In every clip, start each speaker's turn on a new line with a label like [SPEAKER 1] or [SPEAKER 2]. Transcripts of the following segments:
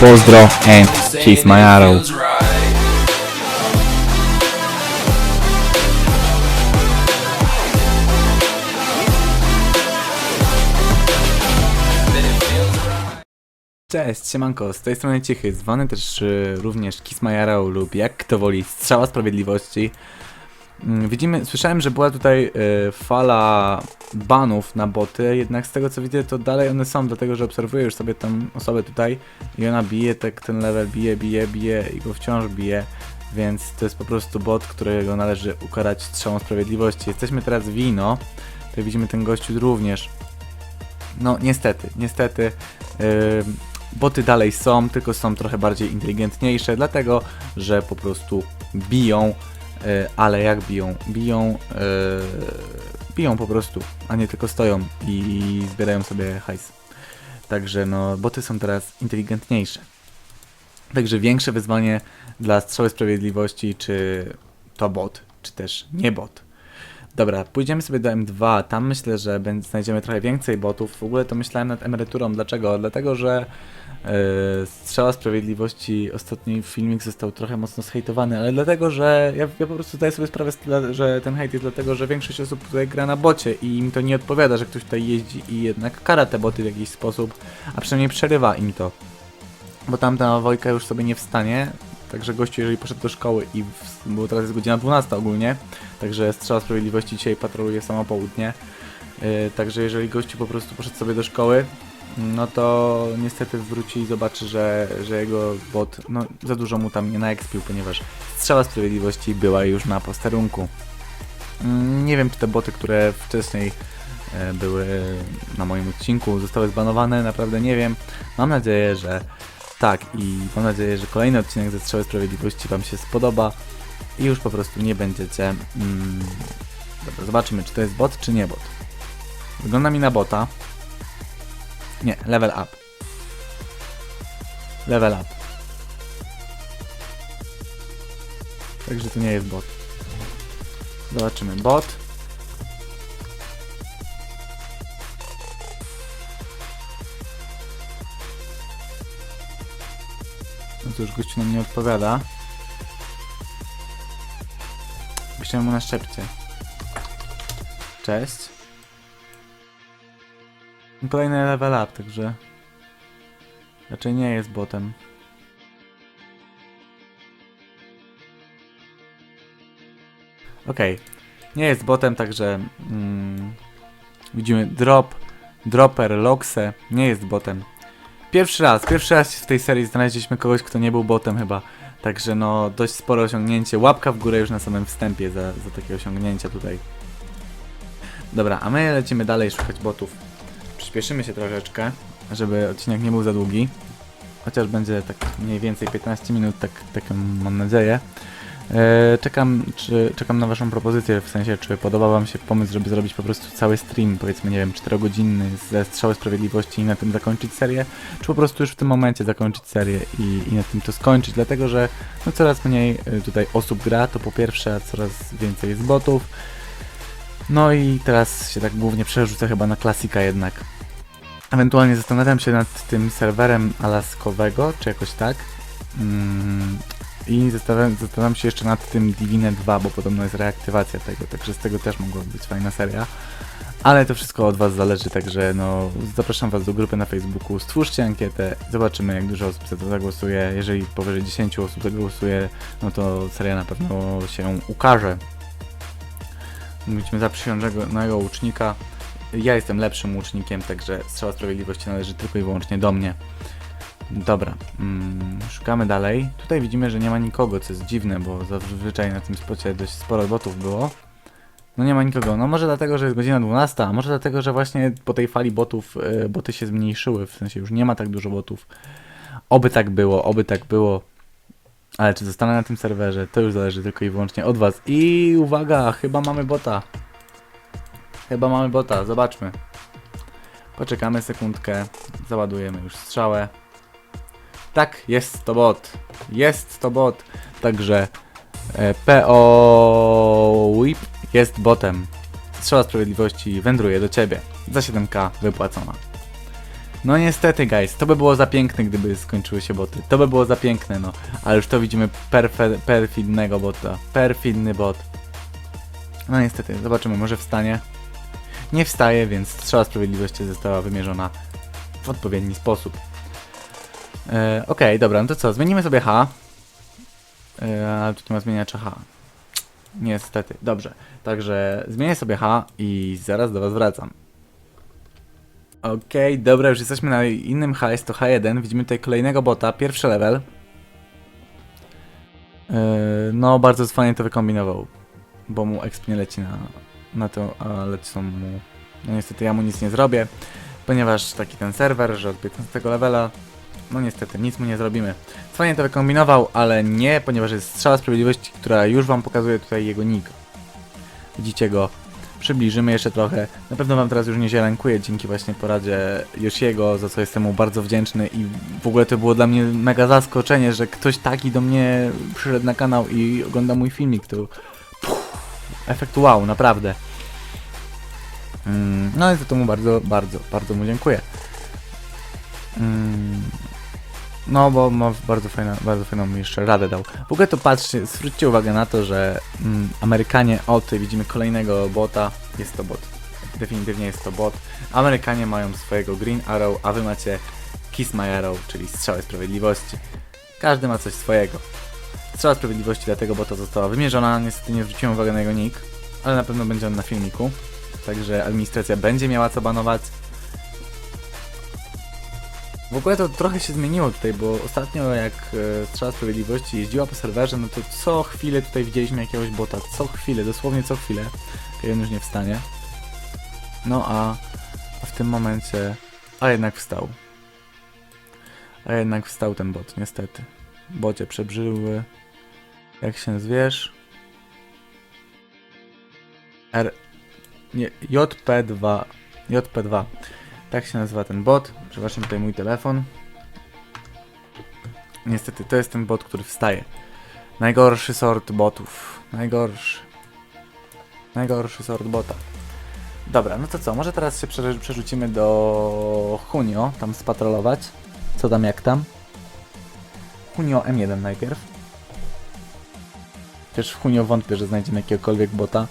[SPEAKER 1] Pozdro and kiss my arrow. Cześć, siemanko, z tej strony Cichy, zwany też y, również Arrow lub jak kto woli, Strzała Sprawiedliwości. Mm, Widzimy, słyszałem, że była tutaj y, fala banów na boty, jednak z tego co widzę to dalej one są, dlatego że obserwuję już sobie tą osobę tutaj i ona bije, tak ten level bije, bije, bije i go wciąż bije, więc to jest po prostu bot, którego należy ukarać strzałą sprawiedliwości. Jesteśmy teraz w Wino, tutaj widzimy ten gościu również. No niestety, niestety yy, boty dalej są, tylko są trochę bardziej inteligentniejsze, dlatego że po prostu biją, ale jak biją? Biją, yy, biją po prostu, a nie tylko stoją i zbierają sobie hajs. Także no, boty są teraz inteligentniejsze. Także większe wyzwanie dla Strzały Sprawiedliwości, czy to bot, czy też nie bot. Dobra, pójdziemy sobie do M2. Tam myślę, że znajdziemy trochę więcej botów. W ogóle to myślałem nad emeryturą. Dlaczego? Dlatego, że yy, Strzała Sprawiedliwości, ostatni filmik został trochę mocno zhejtowany, ale dlatego, że ja, ja po prostu zdaję sobie sprawę, że ten hejt jest dlatego, że większość osób tutaj gra na bocie i im to nie odpowiada, że ktoś tutaj jeździ i jednak kara te boty w jakiś sposób, a przynajmniej przerywa im to. Bo tamta Wojka już sobie nie wstanie, Także gościu, jeżeli poszedł do szkoły i, bo teraz jest godzina 12 ogólnie, także Strzała Sprawiedliwości dzisiaj patroluje samo południe, yy, także jeżeli gościu po prostu poszedł sobie do szkoły, no to niestety wróci i zobaczy, że, że jego bot, no za dużo mu tam nie naekspił, ponieważ Strzała Sprawiedliwości była już na posterunku. Mm, Nie wiem, czy te boty, które wcześniej e, były na moim odcinku, zostały zbanowane, naprawdę nie wiem. Mam nadzieję, że tak i mam nadzieję, że kolejny odcinek ze Strzały Sprawiedliwości Wam się spodoba i już po prostu nie będziecie... Mm, dobra, zobaczymy, czy to jest bot, czy nie bot. Wygląda mi na bota. Nie, level up. Level up. Także to nie jest bot. Zobaczymy. Bot. To już gościu nam nie odpowiada. Piszemy mu na szepcie. Cześć. Kolejny level up, także... Raczej nie jest botem. Okej. Nie jest botem, także... Mm, widzimy drop, dropper, loxe. Nie jest botem. Pierwszy raz, pierwszy raz w tej serii znaleźliśmy kogoś, kto nie był botem chyba. Także no, dość spore osiągnięcie. Łapka w górę już na samym wstępie za, za takie osiągnięcia tutaj. Dobra, a my lecimy dalej szukać botów. Przyspieszymy się troszeczkę, żeby odcinek nie był za długi. Chociaż będzie tak mniej więcej 15 minut, tak, taką mam nadzieję. E, czekam, czy, czekam na waszą propozycję, w sensie, czy podoba wam się pomysł, żeby zrobić po prostu cały stream, powiedzmy, nie wiem, 4-godzinny ze Strzały Sprawiedliwości i na tym zakończyć serię, czy po prostu już w tym momencie zakończyć serię i, i na tym to skończyć, dlatego że no, coraz mniej y, tutaj osób gra, to po pierwsze, a coraz więcej jest botów. No i teraz się tak głównie przerzucę chyba na klasika jednak. Ewentualnie zastanawiam się nad tym serwerem alaskowego, czy jakoś tak. Mm, I zastanawiam, zastanawiam się jeszcze nad tym Divine 2, bo podobno jest reaktywacja tego, także z tego też mogła być fajna seria. Ale to wszystko od Was zależy, także no zapraszam Was do grupy na Facebooku, stwórzcie ankietę, zobaczymy jak dużo osób za to zagłosuje. Jeżeli powyżej 10 osób zagłosuje, no to seria na pewno się ukaże. Mówiliśmy zaprzysiężonego łucznika. Ja jestem lepszym łucznikiem, także strzała sprawiedliwości należy tylko i wyłącznie do mnie. Dobra, mm, szukamy dalej. Tutaj widzimy, że nie ma nikogo, co jest dziwne, bo zazwyczaj na tym spocie dość sporo botów było. No nie ma nikogo. No może dlatego, że jest godzina 12, a może dlatego, że właśnie po tej fali botów y, boty się zmniejszyły, w sensie już nie ma tak dużo botów. Oby tak było, oby tak było. Ale czy zostanę na tym serwerze, to już zależy tylko i wyłącznie od was. I uwaga, chyba mamy bota. Chyba mamy bota, zobaczmy. Poczekamy sekundkę, załadujemy już strzałę. Tak, jest to bot. Jest to bot. Także e, PO Whip jest botem. Strzała sprawiedliwości wędruje do ciebie. Za 7k wypłacona. No niestety, guys, to by było za piękne, gdyby skończyły się boty. To by było za piękne, no. Ale już to widzimy perfe, perfidnego bota. Perfidny bot. No niestety, zobaczymy, może wstanie. Nie wstaje, więc strzała sprawiedliwości została wymierzona w odpowiedni sposób. E, Okej, dobra, no to co, zmienimy sobie H. E, ale tu nie ma zmieniacza H. Niestety, dobrze. Także zmienię sobie H i zaraz do Was wracam. Okej, dobra, już jesteśmy na innym H, jest to H1. Widzimy tutaj kolejnego bota, pierwszy level. Yy, no, bardzo fajnie to wykombinował, bo mu exp nie leci na, na to, a lecą mu... No niestety ja mu nic nie zrobię, ponieważ taki ten serwer, że od 15 levela, no niestety nic mu nie zrobimy. Fajnie to wykombinował, ale nie, ponieważ jest strzała sprawiedliwości, która już wam pokazuje tutaj jego nick. Widzicie go przybliżymy jeszcze trochę. Na pewno Wam teraz już nie zielenkuje dzięki właśnie poradzie Yoshiego, za co jestem mu bardzo wdzięczny i w ogóle to było dla mnie mega zaskoczenie, że ktoś taki do mnie przyszedł na kanał i ogląda mój filmik, to Puh, efekt wow, naprawdę. Mm, no i za to mu bardzo, bardzo, bardzo mu dziękuję. Mm, no, bo ma bardzo, fajna, bardzo fajną mi jeszcze radę dał. W ogóle to patrzcie, zwróćcie uwagę na to, że mm, Amerykanie, o tutaj widzimy kolejnego bota, jest to bot. Definitywnie jest to bot. Amerykanie mają swojego Green Arrow, a wy macie Kiss My Arrow, czyli Strzałę Sprawiedliwości. Każdy ma coś swojego. Strzała Sprawiedliwości dla tego bota została wymierzona, niestety nie zwróciłem uwagi na jego nick, ale na pewno będzie on na filmiku. Także administracja będzie miała co banować. W ogóle to trochę się zmieniło tutaj, bo ostatnio jak e, Strzała Sprawiedliwości jeździła po serwerze, no to co chwilę tutaj widzieliśmy jakiegoś bota, co chwilę, dosłownie co chwilę. Jeden już nie wstanie. No a, a w tym momencie, a jednak wstał. A jednak wstał ten bot, niestety. Bocie przebrzyły. Jak się zwiesz? R... Nie, JP2. JP2. Tak się nazywa ten bot. Przepraszam, tutaj mój telefon. Niestety, to jest ten bot, który wstaje. Najgorszy sort botów. Najgorszy. Najgorszy sort bota. Dobra, no to co? Może teraz się prze- przerzucimy do Hunio, tam spatrolować. Co tam, jak tam? Hunio M1 najpierw. Też w Hunio wątpię, że znajdziemy jakiegokolwiek bota,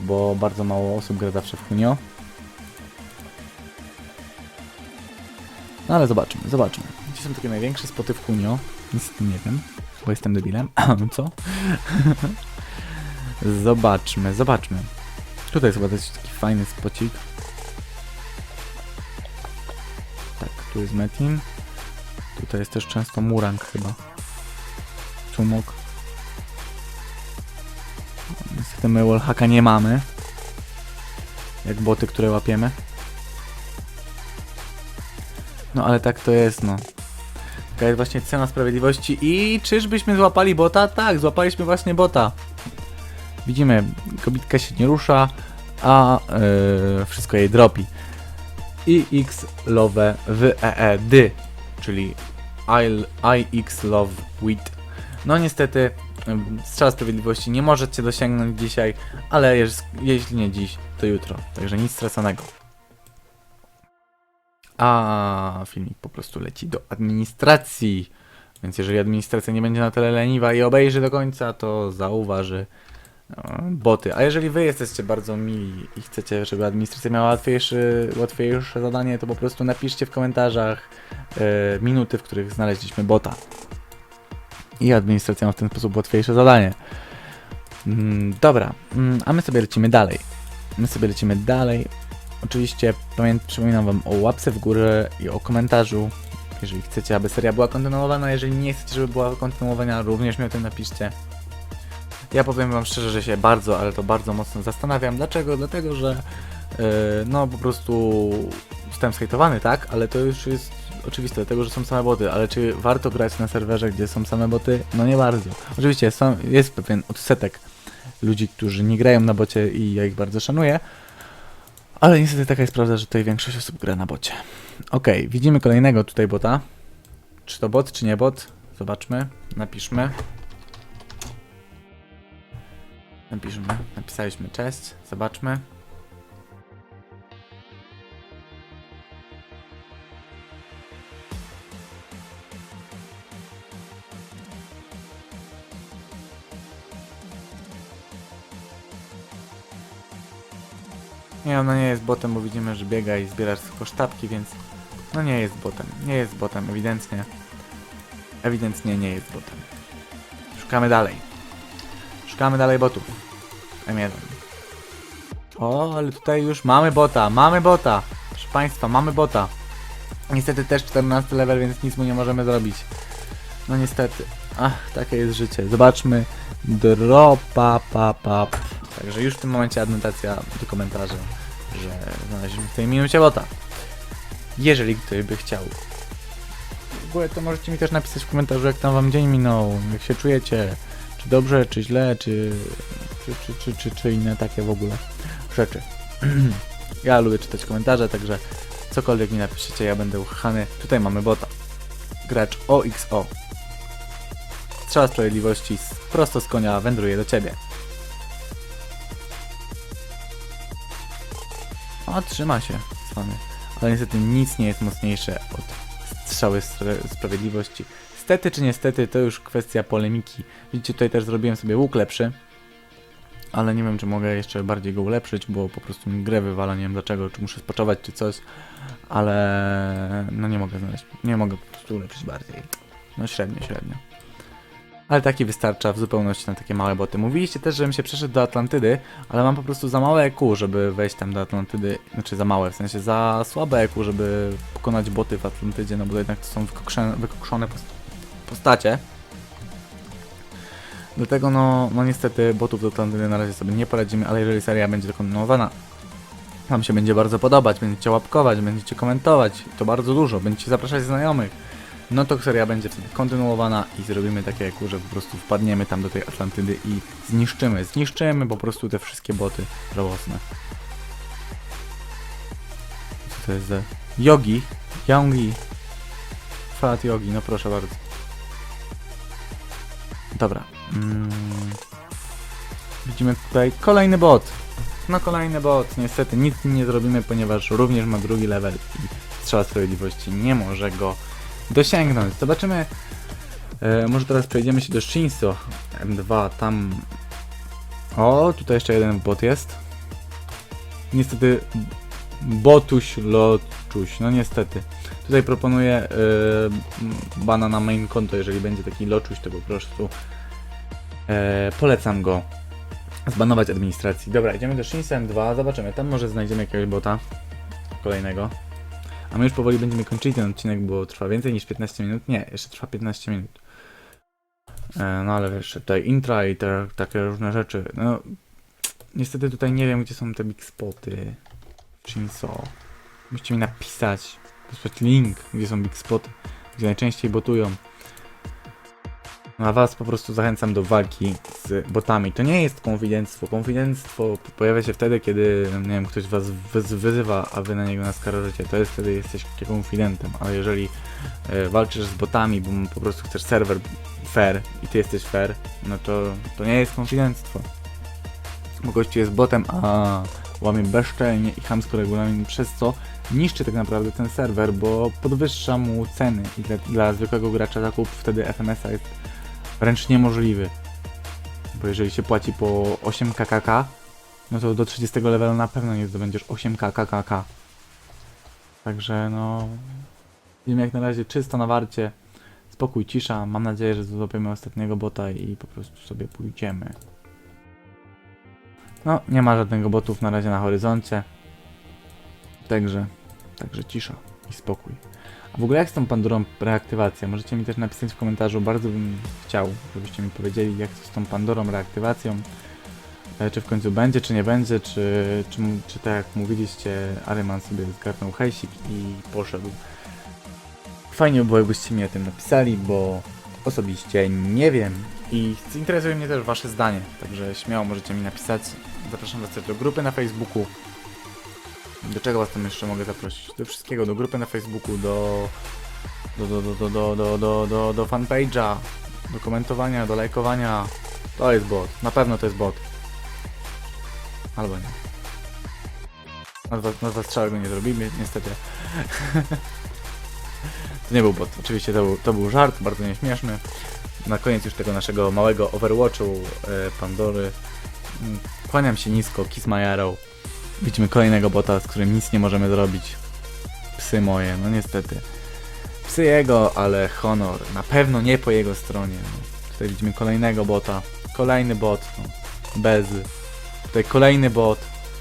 [SPEAKER 1] bo bardzo mało osób gra zawsze w Hunio. No ale zobaczmy, zobaczmy. Gdzie są takie największe spoty w Hunio? Nic nie wiem, bo jestem debilem. Co? zobaczmy, zobaczmy. Tutaj jest chyba dość taki fajny spocik. Tak, tu jest Metin. Tutaj jest też często Murang chyba. Cumok. Niestety my wallhacka nie mamy. Jak boty, które łapiemy. No ale tak to jest, no. Taka jest właśnie cena sprawiedliwości i czyżbyśmy złapali bota? Tak, złapaliśmy właśnie bota. Widzimy, kobitka się nie rusza, a yy, wszystko jej dropi. IX Love w EED, czyli IX Love Wit. No niestety, ym, strzała sprawiedliwości nie możecie dosięgnąć dzisiaj, ale jeśli nie dziś, to jutro. Także nic straconego. A filmik po prostu leci do administracji. Więc jeżeli administracja nie będzie na tyle leniwa i obejrzy do końca, to zauważy e, boty. A jeżeli wy jesteście bardzo mili i chcecie, żeby administracja miała łatwiejszy, łatwiejsze zadanie, to po prostu napiszcie w komentarzach e, minuty, w których znaleźliśmy bota. I administracja ma w ten sposób łatwiejsze zadanie. Mm, dobra, mm, a my sobie lecimy dalej. My sobie lecimy dalej. Oczywiście przypominam wam o łapce w górę i o komentarzu. Jeżeli chcecie, aby seria była kontynuowana, jeżeli nie chcecie, żeby była kontynuowana, również mi o tym napiszcie. Ja powiem wam szczerze, że się bardzo, ale to bardzo mocno zastanawiam. Dlaczego? Dlatego, że yy, no po prostu zostałem skejtowany, tak? Ale to już jest oczywiste, dlatego, że są same boty. Ale czy warto grać na serwerze, gdzie są same boty? No nie bardzo. Oczywiście jest pewien odsetek ludzi, którzy nie grają na bocie i ja ich bardzo szanuję. Ale niestety taka jest prawda, że tutaj większość osób gra na bocie. Okej, widzimy kolejnego tutaj bota. Czy to bot, czy nie bot? Zobaczmy, napiszmy. Napiszmy, napisaliśmy cześć, zobaczmy. Nie, ona nie jest botem, bo widzimy, że biega i zbiera tylko sztabki, więc no nie jest botem. Nie jest botem, ewidentnie. Ewidentnie nie jest botem. Szukamy dalej. Szukamy dalej botów. M1. O, ale tutaj już mamy bota, mamy bota. Proszę Państwa, mamy bota. Niestety też 14 level, więc nic mu nie możemy zrobić. No niestety. Ach, takie jest życie. Zobaczmy. Dropa, pa, pa. Także już w tym momencie adnotacja do komentarzy, że znaleźliśmy w tej minucie bota. Jeżeli ktoś by chciał. W ogóle to możecie mi też napisać w komentarzu, jak tam wam dzień minął, jak się czujecie, czy dobrze, czy źle, czy, czy, czy, czy, czy, czy inne takie w ogóle rzeczy. ja lubię czytać komentarze, także cokolwiek mi napiszecie, ja będę uchany. Tutaj mamy bota. Gracz OXO. Strzała sprawiedliwości prosto z konia wędruje do ciebie. O, trzyma się, cwany. Ale niestety nic nie jest mocniejsze od strzały spra- sprawiedliwości. Stety czy niestety, to już kwestia polemiki. Widzicie, tutaj też zrobiłem sobie łuk lepszy. Ale nie wiem, czy mogę jeszcze bardziej go ulepszyć, bo po prostu mi grę wywala, nie wiem dlaczego, czy muszę spaczować, czy coś. Ale no nie mogę znaleźć, nie mogę po prostu ulepszyć bardziej. No średnio, średnio. Ale taki wystarcza w zupełności na takie małe boty. Mówiliście też, żebym się przeszedł do Atlantydy, ale mam po prostu za małe EQ, żeby wejść tam do Atlantydy. Znaczy za małe, w sensie za słabe EQ, żeby pokonać boty w Atlantydzie, no bo jednak to są wykokszone, post- postacie. Dlatego no, no niestety botów do Atlantydy na razie sobie nie poradzimy, ale jeżeli seria będzie kontynuowana, Wam się będzie bardzo podobać, będziecie łapkować, będziecie komentować, to bardzo dużo, będziecie zapraszać znajomych, no to seria będzie kontynuowana i zrobimy takie jak że po prostu wpadniemy tam do tej Atlantydy i zniszczymy, zniszczymy po prostu te wszystkie boty żałosne. Co to jest za... Yogi? Yogi? Fat Yogi, no proszę bardzo. Dobra. Mm. Widzimy tutaj kolejny bot. No kolejny bot. Niestety nic nie zrobimy, ponieważ również ma drugi level i strzała sprawiedliwości nie może go dosięgnąć. Zobaczymy. E, może teraz przejdziemy się do Shinso M2. Tam. O, tutaj jeszcze jeden bot jest. Niestety. Botuś Loczuś. No niestety. Tutaj proponuję e, bana na main konto, jeżeli będzie taki Loczuś, to po prostu e, polecam go zbanować administracji. Dobra, idziemy do Shinso M2, zobaczymy, tam może znajdziemy jakiegoś bota kolejnego. A my już powoli będziemy kończyli ten odcinek, bo trwa więcej niż 15 minut. Nie, jeszcze trwa 15 minut. E, no ale wiesz, tutaj intra i te takie różne rzeczy. No, niestety tutaj nie wiem, gdzie są te big spoty. Shinso. Musicie mi napisać, wysłać link, gdzie są big spoty, gdzie najczęściej botują. No a was po prostu zachęcam do walki z botami. To nie jest konfidenctwo. Konfidenctwo pojawia się wtedy, kiedy, nie wiem, ktoś was wyz- wyzywa, a wy na niego naskarżycie. To jest wtedy jesteś konfidentem. Ale jeżeli e, walczysz z botami, bo po prostu chcesz serwer fair i ty jesteś fair, no to to nie jest konfidenctwo. Bo gościu jest botem, a łamie bezczelnie i chamsko regulamin, przez co niszczy tak naprawdę ten serwer, bo podwyższa mu ceny i dla, dla zwykłego gracza zakup wtedy FMS-a jest wręcz niemożliwy. Bo jeżeli się płaci po 8 kkk, no to do 30 levelu na pewno nie zdobędziesz 8 kkk. Także no... Widzimy jak na razie czysto na warcie. Spokój, cisza. Mam nadzieję, że złapiemy ostatniego bota i po prostu sobie pójdziemy. No, nie ma żadnego botów na razie na horyzoncie. Także, także cisza i spokój. A w ogóle jak z tą Pandorą reaktywacja? Możecie mi też napisać w komentarzu, bardzo bym chciał, żebyście mi powiedzieli jak z tą Pandorą reaktywacją. E, Czy w końcu będzie, czy nie będzie, czy, czy, czy tak jak mówiliście, Aryman sobie zgarnął hejsik i poszedł. Fajnie by było, jakbyście mi o tym napisali, bo osobiście nie wiem i interesuje mnie też wasze zdanie, także śmiało możecie mi napisać. Zapraszam was też do grupy na Facebooku. Do czego was tam jeszcze mogę zaprosić? Do wszystkiego, do grupy na Facebooku, do do, do, do, do, do, do, do, do fanpage'a, do komentowania, do lajkowania. To jest bot, na pewno to jest bot. Albo nie. Nazwa, nazwa strzały go nie zrobimy, niestety. to nie był bot, oczywiście to był, to był żart, bardzo nieśmieszny. Na koniec już tego naszego małego Overwatchu yy, Pandory. Mm, kłaniam się nisko, kiss my arrow. Widzimy kolejnego bota, z którym nic nie możemy zrobić. Psy moje, no niestety. Psy jego, ale honor. Na pewno nie po jego stronie. No. Tutaj widzimy kolejnego bota. Kolejny bot. No. Bezy. Tutaj kolejny bot.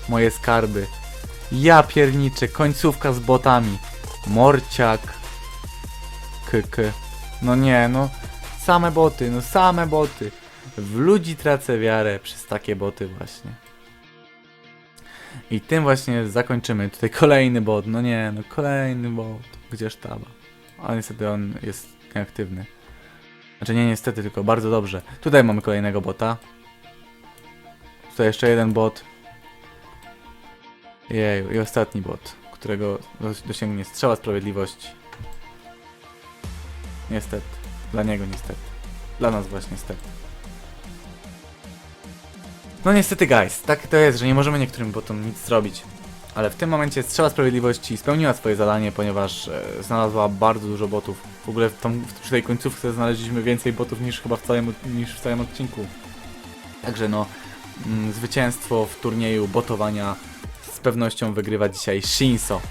[SPEAKER 1] Moje skarby. Ja pierniczę. Końcówka z botami. Morciak. Kyky. No nie, no. Same boty, no same boty. W ludzi tracę wiarę przez takie boty właśnie. I tym właśnie zakończymy. Tutaj kolejny bot. No nie, no kolejny bot. Gdzież taba? Ale niestety on jest nieaktywny. Znaczy nie niestety, tylko bardzo dobrze. Tutaj mamy kolejnego bota. Tutaj jeszcze jeden bot. Jeju, i ostatni bot, którego dos- dosięgnie strzała sprawiedliwości. Niestety. Dla niego niestety. Dla nas właśnie niestety. No niestety guys, tak to jest, że nie możemy niektórym botom nic zrobić. Ale w tym momencie Strzała Sprawiedliwości spełniła swoje zadanie, ponieważ e, znalazła bardzo dużo botów. W ogóle w w, przy tej końcówce znaleźliśmy więcej botów niż chyba w całym, niż w całym odcinku. Także no, mm, zwycięstwo w turnieju botowania z pewnością wygrywa dzisiaj Shinso.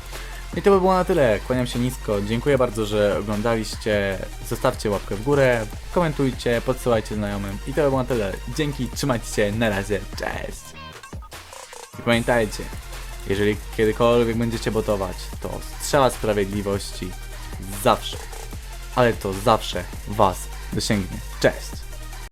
[SPEAKER 1] I to by było na tyle. Kłaniam się nisko. Dziękuję bardzo, że oglądaliście. Zostawcie łapkę w górę, komentujcie, podsyłajcie znajomym. I to by było na tyle. Dzięki, trzymajcie się, na razie, cześć! I pamiętajcie, jeżeli kiedykolwiek będziecie botować, to strzała sprawiedliwości zawsze, ale to zawsze was dosięgnie. Cześć!